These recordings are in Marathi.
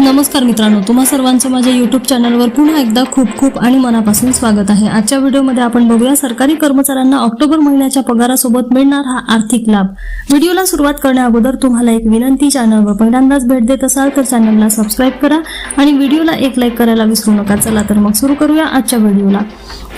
नमस्कार मित्रांनो तुम्हा सर्वांचं माझ्या युट्यूब चॅनलवर पुन्हा एकदा खूप खूप आणि मनापासून स्वागत आहे. आजच्या व्हिडिओमध्ये आपण बघूया सरकारी कर्मचाऱ्यांना ऑक्टोबर महिन्याच्या पगारासोबत मिळणार हा आर्थिक लाभ. व्हिडिओला सुरुवात करण्या अगोदर तुम्हाला एक विनंती चॅनलवर पहिल्यांदाच भेट देत असाल तर चॅनलला सबस्क्राईब करा आणि व्हिडिओला एक लाईक करायला विसरू नका. चला तर मग सुरू करूया आजच्या व्हिडिओला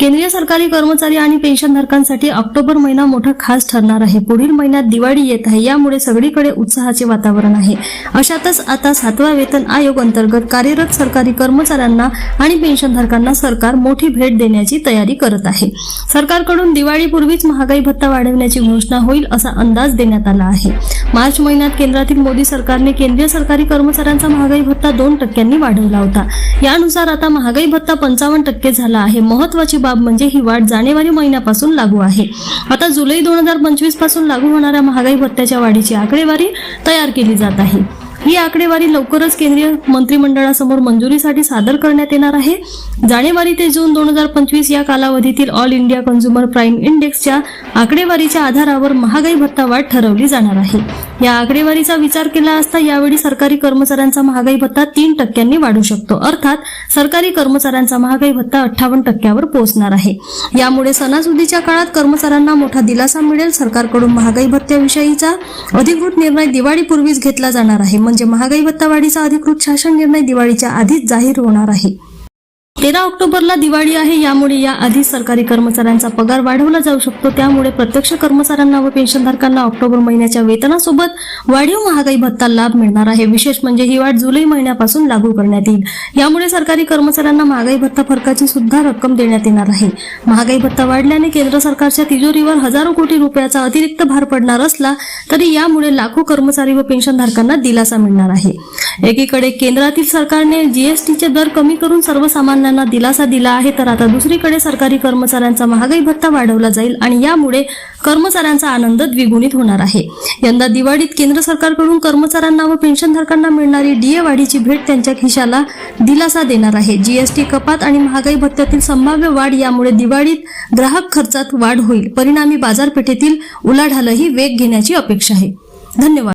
केंद्रीय सरकारी कर्मचारी आणि पेन्शनधारकांसाठी ऑक्टोबर महिना मोठा खास ठरणार आहे. पुढील महिन्यात दिवाळी येत आहे. यामुळे सगळीकडे उत्साहाचे वातावरण आहे. अशातच आता सातवा वेतन आयोग अंतर्गत कार्यरत सरकारी कर्मचाऱ्यांना आणि पेन्शनधारकांना सरकार मोठी भेट देण्याची तयारी करत आहे. सरकारकडून दिवाळीपूर्वीच महागाई भत्ता वाढवण्याची घोषणा होईल असा अंदाज देण्यात आला आहे. मार्च महिन्यात केंद्रातील मोदी सरकारने केंद्रीय सरकारी कर्मचाऱ्यांचा महागाई भत्ता दोन टक्क्यांनी वाढवला होता. यानुसार आता महागाई भत्ता पंचावन्न टक्के झाला आहे. महत्वाची बाब म्हणजे ही वाढ जानेवारी महिन्यापासून लागू आहे. आता जुलै दोन हजार पंचवीसपासून लागू होणाऱ्या महागाई भत्त्याच्या वाढीची आकडेवारी तयार केली जात आहे. ही आकडेवारी लवकरच केंद्रीय मंत्रिमंडळासमोर मंजुरीसाठी सादर करण्यात येणार आहे. जानेवारी ते जून दोन हजार पंचवीस या कालावधीतील ऑल इंडिया कन्झ्युमर प्राईम इंडेक्सच्या आकडेवारीच्या आधारावर महागाई भत्ता वाढ ठरवली जाणार आहे. या आकडेवारीचा विचार केला असता यावेळी सरकारी कर्मचाऱ्यांचा महागाई भत्ता तीन टक्क्यांनी वाढू शकतो. अर्थात सरकारी कर्मचाऱ्यांचा महागाई भत्ता अठ्ठावन्न टक्क्यावर पोहोचणार आहे. यामुळे सणासुदीच्या काळात कर्मचाऱ्यांना मोठा दिलासा मिळेल. सरकारकडून महागाई भत्त्याविषयीचा अधिकृत निर्णय दिवाळीपूर्वीच घेतला जाणार आहे. म्हणजे महागाई भत्ता वाढीचा अधिकृत शासन निर्णय दिवाळीच्या आधीच जाहीर होणार आहे. तेरा ऑक्टोबरला दिवाळी आहे. यामुळे या आधीच सरकारी कर्मचाऱ्यांचा पगार वाढवला जाऊ शकतो. त्यामुळे प्रत्यक्ष कर्मचाऱ्यांना व पेन्शनधारकांना ऑक्टोबर महिन्याच्या वेतनासोबत वाढीव महागाई भत्ता लाभ मिळणार आहे. विशेष म्हणजे ही वाढ जुलै महिन्यापासून लागू करण्यात येईल. यामुळे सरकारी कर्मचाऱ्यांना महागाई भत्ता फरकाची सुद्धा रक्कम देण्यात येणार आहे. महागाई भत्ता वाढल्याने केंद्र सरकारच्या तिजोरीवर हजारो कोटी रुपयाचा अतिरिक्त भार पडणार असला तरी यामुळे लाखो कर्मचारी व पेन्शनधारकांना दिलासा मिळणार आहे. एकीकडे केंद्रातील सरकारने जीएसटीचे दर कमी करून कर्मचाऱ्यांना दिलासा दिला आहे तर आता दुसरीकडे सरकारी कर्मचाऱ्यांचा महागाई भत्ता वाढवला जाईल आणि यामुळे कर्मचाऱ्यांचा आनंद द्विगुणित होणार आहे. यंदा दिवाळीत केंद्र सरकारकडून कर्मचाऱ्यांना व पेन्शनधारकांना मिळणारी डीए वाढीची भेट त्यांच्या खिशाला दिलासा देणार आहे. जीएसटी कपात आणि महागाई भत्त्यातील संभाव्य वाढ यामुळे दिवाळीत ग्राहक खर्चात वाढ होईल. परिणामी बाजारपेठेतील उलाढालही वेग घेण्याची अपेक्षा आहे. धन्यवाद.